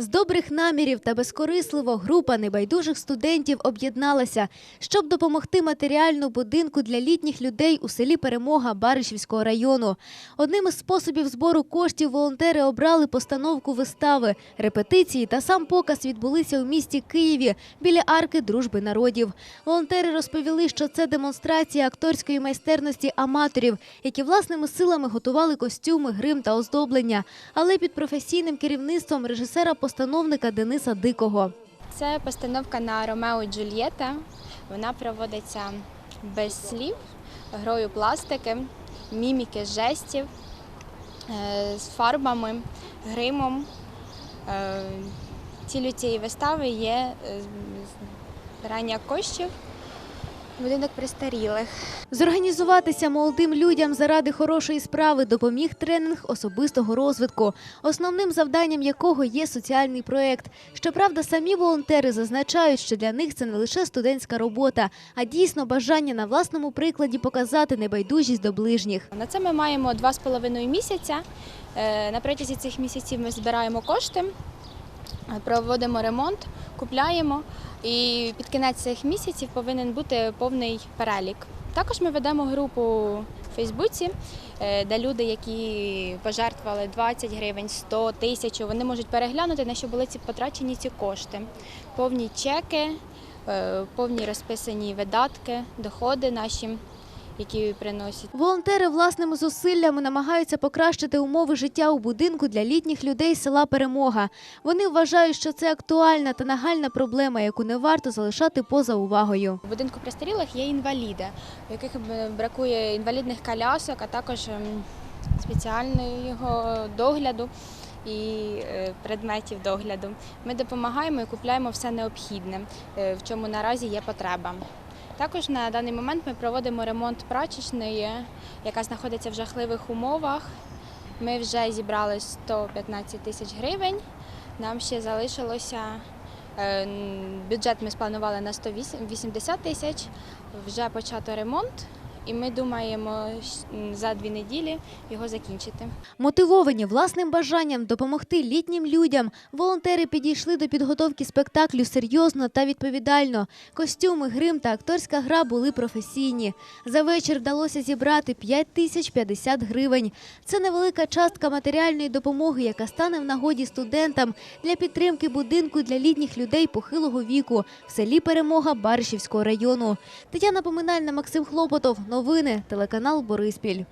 З добрих намірів та безкорисливо група небайдужих студентів об'єдналася, щоб допомогти матеріально будинку для літніх людей у селі Перемога Баришівського району. Одним із способів збору коштів волонтери обрали постановку вистави. Репетиції та сам показ відбулися у місті Києві біля арки дружби народів. Волонтери розповіли, що це демонстрація акторської майстерності аматорів, які власними силами готували костюми, грим та оздоблення, але під професійним керівництвом режисера-постановника Дениса Дикого. Це постановка на Ромео і Джульєта. Вона проводиться без слів, грою пластики, міміки жестів, е, з фарбами, гримом. Е, Цілю цієї вистави є е, збирання коштів, будинок престарілих. Зорганізуватися молодим людям заради хорошої справи допоміг тренінг особистого розвитку, основним завданням якого є соціальний проект. Щоправда, самі волонтери зазначають, що для них це не лише студентська робота, а дійсно бажання на власному прикладі показати небайдужість до ближніх. На це ми маємо два з половиною місяця. Е, На протязі цих місяців ми збираємо кошти, проводимо ремонт, купляємо. І під кінець цих місяців повинен бути повний перелік. Також ми ведемо групу у Фейсбуці, е, де люди, які пожертвували 20 гривень, 100, тисячу, вони можуть переглянути, на що були ці потрачені ці кошти. Повні чеки, е, повні розписані видатки, доходи наші, які приносять. Волонтери власними зусиллями намагаються покращити умови життя у будинку для літніх людей села Перемога. Вони вважають, що це актуальна та нагальна проблема, яку не варто залишати поза увагою. У будинку престарілих є інваліди, у яких е, бракує інвалідних колясок, а також ем, спеціального догляду і е, предметів догляду. Ми допомагаємо і купляємо все необхідне, е, в чому наразі є потреба. Також на даний момент ми проводимо ремонт прачечної, яка знаходиться в жахливих умовах. Ми вже зібрали 115 тисяч гривень. Нам ще залишилося Е, Бюджет ми спланували на 180 тисяч. Вже почато ремонт, і ми думаємо за дві неділі його закінчити. Мотивовані власним бажанням допомогти літнім людям, волонтери підійшли до підготовки спектаклю серйозно та відповідально. Костюми, грим та акторська гра були професійні. За вечір вдалося зібрати 5 тисяч 50 гривень. Це невелика частка матеріальної допомоги, яка стане в нагоді студентам для підтримки будинку для літніх людей похилого віку в селі Перемога Баришівського району. Тетяна Поминальна, Максим Хлопотов. Новини. Телеканал Бориспіль.